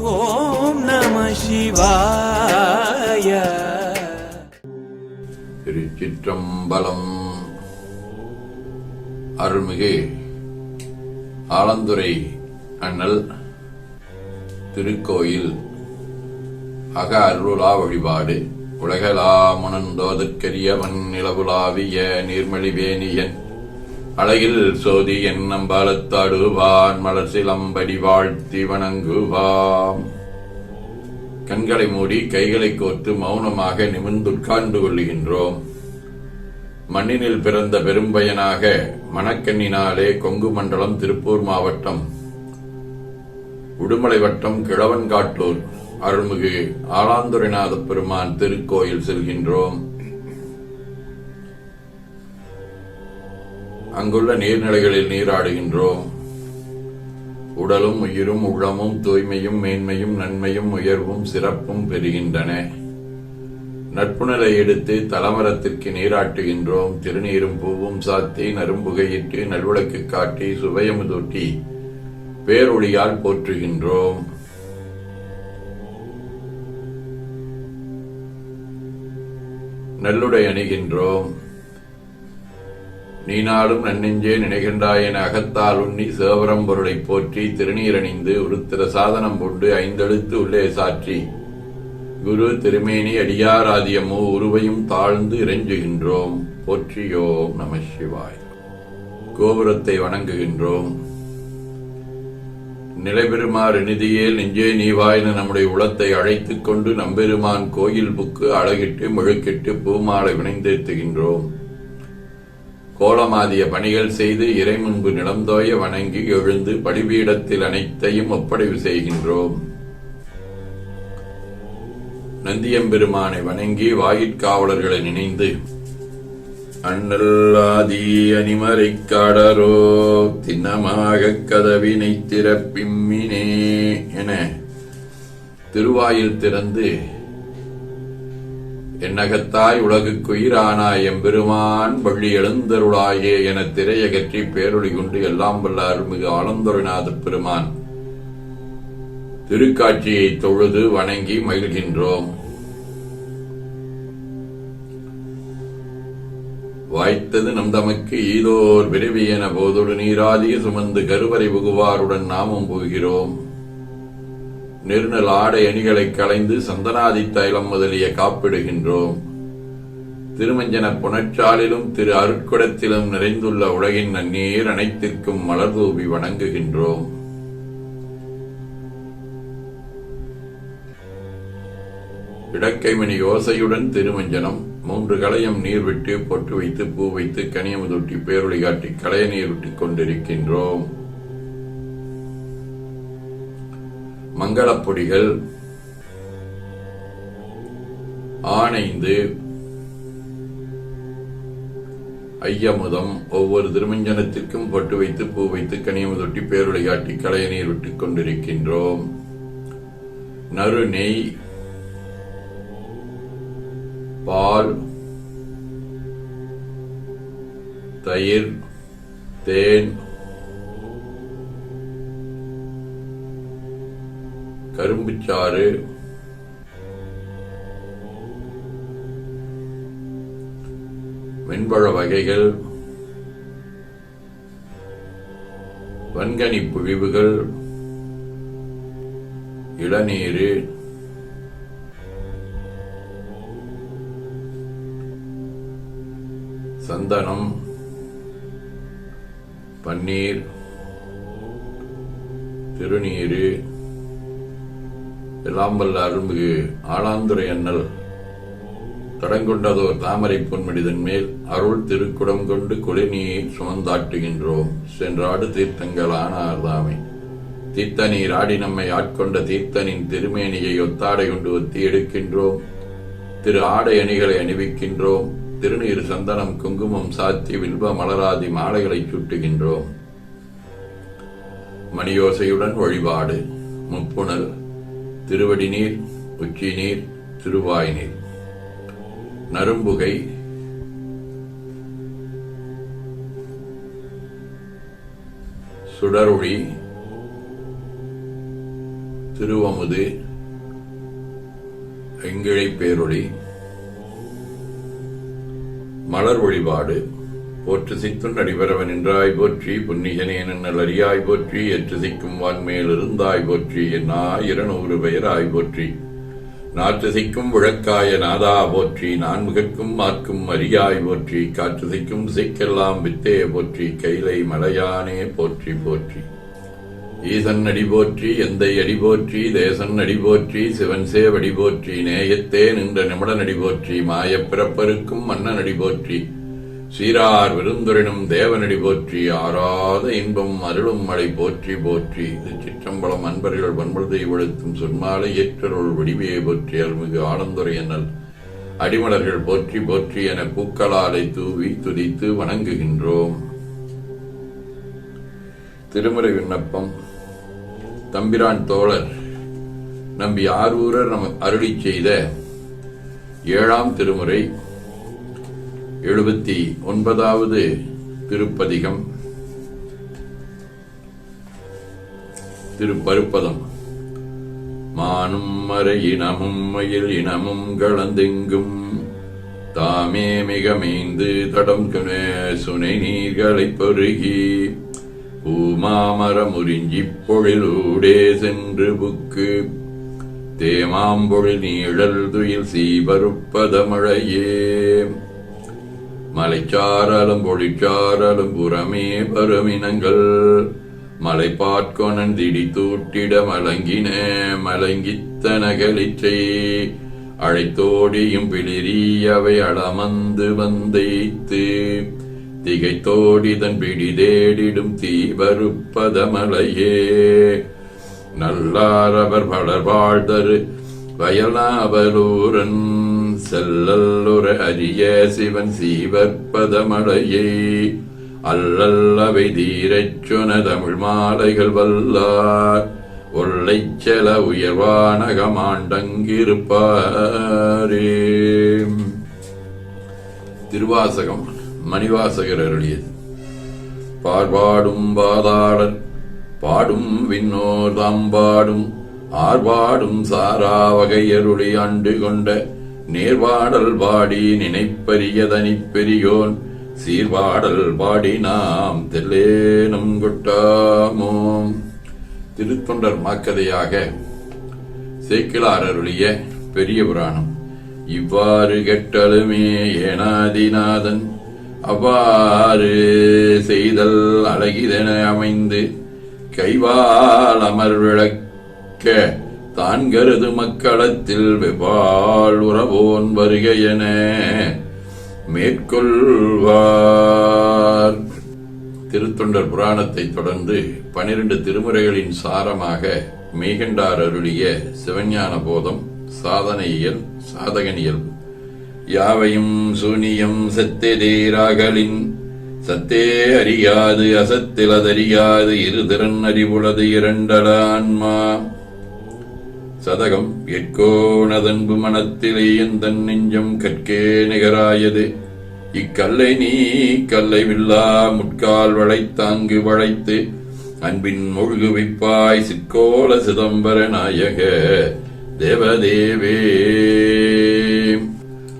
ஓம் நம சிவாய. திருச்சிற்றம்பலம். அருள்மிகு ஆலந்துறை அண்ணல் திருக்கோயில் அக அருளா வழிபாடு. உலகலாமுணந்தோதற்கரியவன் நிலவுலாவிய நீர்மழிவேணியன் அழகில் சோதி என்னும் பாலத்தாடுவான் மலர் வாழ்த்தி வணங்குவாம். கண்களை மூடி கைகளை கோர்த்து மௌனமாக நிமிர்ந்துட்கார்ந்து கொள்ளுகின்றோம் மண்ணினில் பிறந்த பெரும்பயனாக மணக்கண்ணினாலே கொங்கு மண்டலம் திருப்பூர் மாவட்டம் உடுமலை வட்டம் கிழவன்காட்டூர் அருள்மிகு ஆலாந்துரைநாத பெருமான் திருக்கோயில் செல்கின்றோம். அங்குள்ள நீர்நிலைகளில் நீராடுகின்றோம். உடலும் உயிரும் உள்ளமும் தூய்மையும் மேன்மையும் நன்மையும் உயர்வும் சிறப்பும் பெறுகின்றன. நட்புணரை எடுத்து தலமரத்திற்கு நீராட்டுகின்றோம். திருநீரும் பூவும் சாத்தி நரும்புகையிட்டு நல்விளக்கு காட்டி சுவையமுதூட்டி பேரொழியால் போற்றுகின்றோம். நல்லுடை அணிகின்றோம். நீனாலும் நன்னெஞ்சே நினைகின்றாய் என அகத்தால் உண்ணி சேவரம் பொருளை போற்றி திருநீரணிந்து உருத்திர சாதனம் கொண்டு ஐந்தெழுத்து உள்ளே சாற்றி. குரு திருமேனி அடியாராதியமோ உருவையும் தாழ்ந்து இறைஞ்சுகின்றோம். போற்றியோம் நம சிவாய். கோபுரத்தை வணங்குகின்றோம். நிலைபெறுமாறு நிதியே நெஞ்சே நீவாயின நம்முடைய உளத்தை அழைத்துக் கொண்டு நம்பெருமான் கோயில் புக்கு அழகிட்டு முழுக்கிட்டு பூமாலை வினைந்தேத்துகின்றோம். கோலமாதிய பணிகள் செய்து இறை முன்பு நிலந்தோய வணங்கி எழுந்து படிபீடத்தில் அனைத்தையும் ஒப்படைவு செய்கின்றோம். நந்தியம்பெருமானை வணங்கி வாயிற்காவலர்களை நினைந்து அண்ணல்லாதி அணிமறைக் காடரோ திண்ணமாக கதவினை திறப்பிம்மினே என திருவாயில் திறந்து என்னகத்தாய் உலகுக்குயிரானாய் எம்பெருமான் வள்ளி எழுந்தருளாயே என திரையகற்றி பேரொழி கொண்டு எல்லாம் வல்ல அருள்மிகு ஆனந்தொருநாத பெருமான். திருக்காட்சியை தொழுது வணங்கி மகிழ்கின்றோம். வாய்த்தது நம் தமக்கு ஈதோர் விரைவி என போதொடு நீராதிய சுமந்து கருவறை புகுவாருடன் நாமும் போகிறோம். நெருநல் ஆடை அணிகளை களைந்து சந்தனாதி தைலம் முதலிய காப்பிடுகின்றோம். திருமஞ்சன புனச்சாலிலும் திரு அருட்குடத்திலும் நிறைந்துள்ள உலகின் நன்னீர் அனைத்திற்கும் மலர் தூவி வணங்குகின்றோம். இடக்கைமணி யோசையுடன் திருமஞ்சனம் மூன்று களையம் நீர் விட்டு பொட்டு வைத்து பூ வைத்து கனியமுதொட்டி பேரொளி காட்டி களைய நீர் விட்டுக் கொண்டிருக்கின்றோம். மங்களப்பொடிகள் ஆணைந்து ஐயமுதம் ஒவ்வொரு திருமஞ்சனத்திற்கும் பொட்டு வைத்து பூ வைத்து கனியமுதொட்டி பேரொளி காட்டி களைய நீர் விட்டுக் கொண்டிருக்கின்றோம். நறு நெய் பால் தயிர் தேன் கரும்புச்சாறு வெண்பழ வகைகள். வன்கனி புழிவுகள் இளநீர். சந்தனம். பன்னீர். திருநீரு. எல்லாம் வல்ல அருள்மிகு ஆளாந்துரை அண்ணல். தடங்கொண்டதோர் தாமரை பொன்மடிதன் மேல் அருள் திருக்குடம் கொண்டு குளிநீர் சுமந்தாட்டுகின்றோம். சென்றாடு தீர்த்தங்கள் ஆனார்தாமே. தீர்த்த நீர் ஆடி நம்மை ஆட்கொண்ட தீர்த்தனின் திருமேனியை ஒத்தாடை கொண்டு ஒத்தி எடுக்கின்றோம். திரு ஆடை அணிகளை அணிவிக்கின்றோம். திருநீர் சந்தனம் குங்குமம் சாத்தி வில்வ மலராதி மாலைகளை சுட்டுகின்றோம். மணியோசையுடன் வழிபாடு. முப்புணல் திருவடி நீர் உச்சி நீர் திருவாய் நீர் நரும்புகை. சுடரொளி. திருவமுது. எங்கிழை பேரொளி மலர் வழிபாடு போற்று சித்துன் அடிபரவன் என்றாய் போற்றி புன்னிகனேனன் நல்லறியாய் போற்றி எற்று சிக்கும் வான்மேல் இருந்தாய் போற்றி என்னா இருநூறு பெயராய் போற்றி. நாற்று சிக்கும் விளக்காய நாதா போற்றி நான்முகற்கும் மார்க்கும் அரியாய் போற்றி காற்று சிக்கும் சிக்கெல்லாம் வித்தே போற்றி கைலை மலையானே போற்றி போற்றி. ஈசன் அடி போற்றி எந்தை அடி போற்றி தேசன் அடி போற்றி சிவன் சேவடி போற்றி நேயத்தே நின்ற நிமிட நடி போற்றி மாயப் பிறப்பருக்கும் மன்னன் அடி போற்றி. சீரார் விருந்துரினும் தேவனடி போற்றி ஆறாத இன்பம் அருளும் மழை போற்றி போற்றி. இது சிற்றம்பலம் அன்பர்கள் பண்புதை ஒழுத்தும் சொன்மாலை ஏற்றருள் வடிவையை போற்றி அருள்மிகு ஆனந்துரை என்னல் அடிமலர்கள் போற்றி போற்றி என பூக்களாலை தூவி துதித்து வணங்குகின்றோம். திருமுறை விண்ணப்பம். தம்பிரான் தோழர் நம்பி ஆரூரர் நம் அருளி செய்த ஏழாம் திருமுறை. எழுபத்தி ஒன்பதாவது திருப்பதிகம். திருப்பருப்பதம். மானும் மறை இனமும் மயில் இனமும் கலந்தெங்கும். தாமே மிக மீந்து தடம் சுனை நீர்களை பொருகி. பூமாமரம் உறிஞ்சி பொழிலூடே சென்று புக்கு. தேமாம்பொழில் நீழல் துயில் சீபருப்பதமழையே மலைச்சாரலும் பொழிச்சாரலும் புறமே பருமினங்கள். மலை பார்க்கொணன் திடி தூட்டிட மலங்கின மலங்கித்த மலங்கித்தனகளிற்றை அழைத்தோடியும் பிளிரியவை அளமந்து வந்தைத்து திகைத்தோடிதன் பிடி தேடிடும் தீபருப்பதமலையே. நல்லாரவர் பலர் வாழ்தரு வயலாவலூரன். செல்லல்லுற அரிய சிவன் சீவற்பதமலையை அல்லல்லவை தீரச் சொன தமிழ் மாலைகள் வல்லார். ஒல்லைச் உயர்வானகமாண்டங்கிருப்பாரே திருவாசகம் மணிவாசகர் அருளியது. பார்வாடும் பாதாளர் பாடும் விண்ணோர் தாம் பாடும். ஆர்வாடும் சாரா வகையருளி ஆண்டு கொண்ட நேர்வாடல் வாடி நினைப்பரியதனி பெரியோன் சீர்வாடல் வாடி நாம் தெல்லேனும் கொட்டாமோம் திருத்தொண்டர் மாக்கதையாக சேக்கிலார் அருளிய பெரிய புராணம். இவ்வாறு கெட்டலுமே ஏனாதிநாதன் அவ்வாறு செய்தல் அழகிதென அமைந்து கைவால் அமர் விளக்க தான் கருது மக்களத்தில் வெவ்வாழ் உறவோன் வருகையென மேற்கொள்வார். திருத்தொண்டர் புராணத்தை தொடர்ந்து பனிரெண்டு திருமுறைகளின் சாரமாக மேகண்டார் அருளிய சிவஞான போதம் சாதனையியல் சாதகனியல். யாவையும் சூனியம் செத்தெதேராகலின் சத்தே அறியாது அசத்தில் அதறியாது இருதிறன் அறிவுளது இரண்டலான்மா. சதகம் எட்கோணதன்பு மனத்திலே எந்த நெஞ்சம் கற்கே நிகராயது. இக்கல்லை நீ கல்லை வில்லா முட்கால் வளைத்தாங்கு வளைத்து அன்பின் முழுகுவிப்பாய் சிற்கோல சிதம்பர நாயக. தேவதேவே.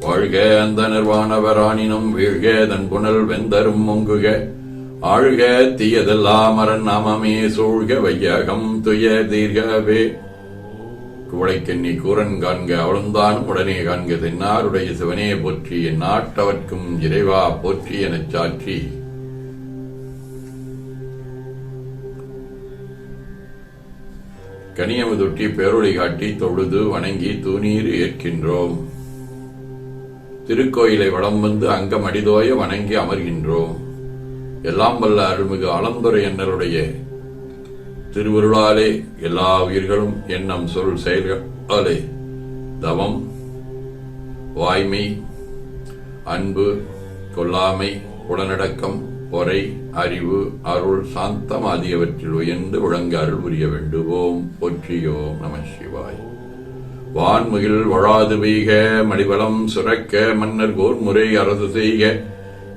வாழ்க அந்த நிர்வாணவரானினும் வீழ்க தன் புனல் வெந்தரும் மொங்குக. ஆழ்க தீயதெல்லாம் அரண் நாமமே சூழ்க வையகம் துய தீர்கவே. குவளைக்கண்ணி கூரன் காண்க அவளுந்தான் உடனே காண்க தென்னாருடைய சிவனே போற்றி என் நாட்டவர்க்கும் இறைவா போற்றி எனச் சாற்றி. கனியமுதொட்டி பேரொழி காட்டி தொழுது வணங்கி தூணீர் ஏற்கின்றோம். திருக்கோயிலை வளம் வந்து அங்கம் அடிதோய வணங்கி அமர்கின்றோம். எல்லாம் வல்ல அருள்மிகு அலந்துரை என்னருடைய திருவருளாலே எல்லா உயிர்களும் எண்ணம் சொல் செயல்களாலே தவம் வாய்மை அன்பு கொல்லாமை உடனடக்கம் பொறை அறிவு அருள் சாந்தம் ஆகியவற்றில் உயர்ந்து விளங்க அருள் புரிய வேண்டுவோம். போற்றியோம் நம சிவாய். வான்முகில் வழாது பெய்க மடிவளம் சுரக்க மன்னர் கோர்முறை அரசு செய்க.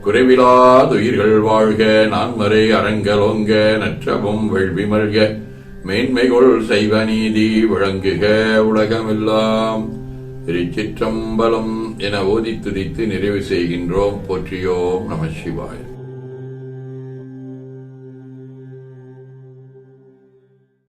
குறைவிலாதுயிர்கள் வாழ்க நான்மறை அரங்கலோங்க நற்றபம் வெள்வி மல்க மேன்மைகொள் செய்வ நீதி விளங்குக உலகமெல்லாம். திருச்சிற்றம்பலம் என ஓதி துதித்து நிறைவு செய்கின்றோம். போற்றியோம் நம சிவாய்.